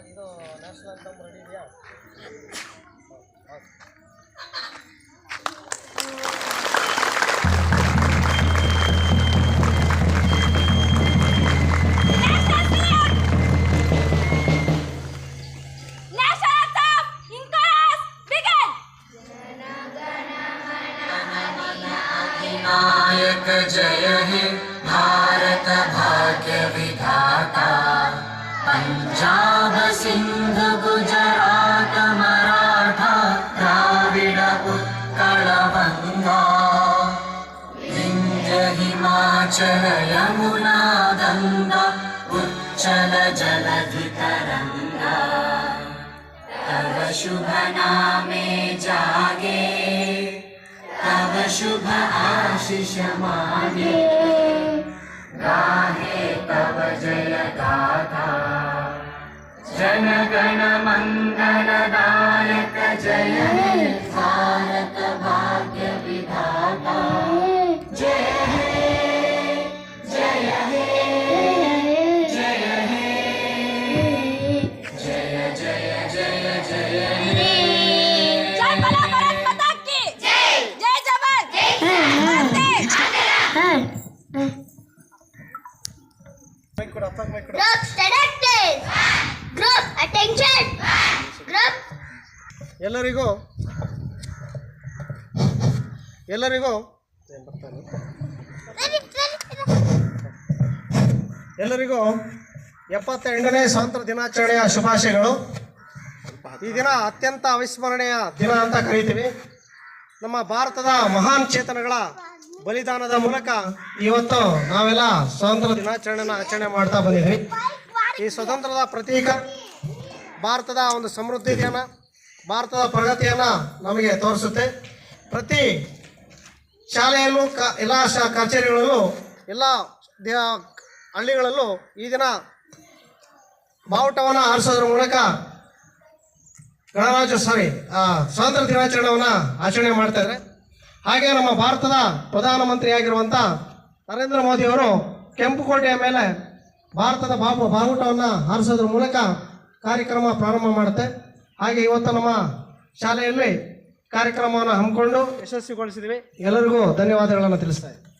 ಸಾಕು ಇದು national ಅಂತಮ್ ready ಇದೆಯಾ National anthem in chorus, begin. नायक जय हे भारत भाग्य विधाता नीलाचल यमुनागङ्गा उच्चल जलधितरङ्गा तव शुभनामे जागे तव शुभ आशिषमाने गाहे तव जलगादा जनगणम Group selected. Group attention. Group ಎಲ್ಲರಿಗೂ ಎಲ್ಲರಿಗೂ? ಎಲ್ಲರಿಗೂ ಎಪ್ಪತ್ತೆಂಟನೇ ಸ್ವಾತಂತ್ರ್ಯ ದಿನಾಚರಣೆಯ ಶುಭಾಶಯಗಳು ಈ ದಿನ ಅತ್ಯಂತ ಅವಿಸ್ಮರಣೀಯ ದಿನ ಅಂತ ಕರೀತೀವಿ ನಮ್ಮ ಭಾರತದ ಮಹಾನ್ ಚೇತನಗಳ ಬಲಿದಾನದ ಮೂಲಕ ಇವತ್ತು ನಾವೆಲ್ಲ ಸ್ವಾತಂತ್ರ್ಯ ದಿನಾಚರಣೆನ ಆಚರಣೆ ಮಾಡ್ತಾ ಬಂದಿದ್ವಿ ಈ ಸ್ವತಂತ್ರದ ಪ್ರತೀಕ ಭಾರತದ ಒಂದು ಸಮೃದ್ಧಿಯನ್ನು ಭಾರತದ ಪ್ರಗತಿಯನ್ನು ನಮಗೆ ತೋರಿಸುತ್ತೆ. ಪ್ರತಿ ಶಾಲೆಯಲ್ಲೂ ಕ, ಎಲ್ಲ ಶಾ, ಕಚೇರಿಗಳಲ್ಲೂ, ಎಲ್ಲ ಹಳ್ಳಿಗಳಲ್ಲೂ ಈ ದಿನ ಬಾವುಟವನ್ನು ಆರಿಸೋದ್ರ ಮೂಲಕ ಗಣರಾಜ್ಯ ಸಾರಿ ಸ್ವಾತಂತ್ರ್ಯ ದಿನಾಚರಣೆಯನ್ನು ಆಚರಣೆ ಮಾಡ್ತಾ ಇದ್ದಾರೆ. ಹಾಗೆ ನಮ್ಮ ಭಾರತದ ಪ್ರಧಾನಮಂತ್ರಿಯಾಗಿರುವಂಥ ನರೇಂದ್ರ ಮೋದಿಯವರು ಕೆಂಪುಕೋಟೆಯ ಮೇಲೆ ಭಾರತದ ಬಾಬು ಬಾವುಟವನ್ನು ಹಾರಿಸೋದ್ರ ಮೂಲಕ ಕಾರ್ಯಕ್ರಮ ಪ್ರಾರಂಭ ಮಾಡುತ್ತೆ. ಹಾಗೆ ಇವತ್ತು ನಮ್ಮ ಶಾಲೆಯಲ್ಲಿ ಕಾರ್ಯಕ್ರಮವನ್ನು ಹಮ್ಮಿಕೊಂಡು ಯಶಸ್ವಿಗೊಳಿಸಿದ್ವಿ ಎಲ್ಲರಿಗೂ ಧನ್ಯವಾದಗಳನ್ನು ತಿಳಿಸ್ತಾ ಇದ್ದೀನಿ.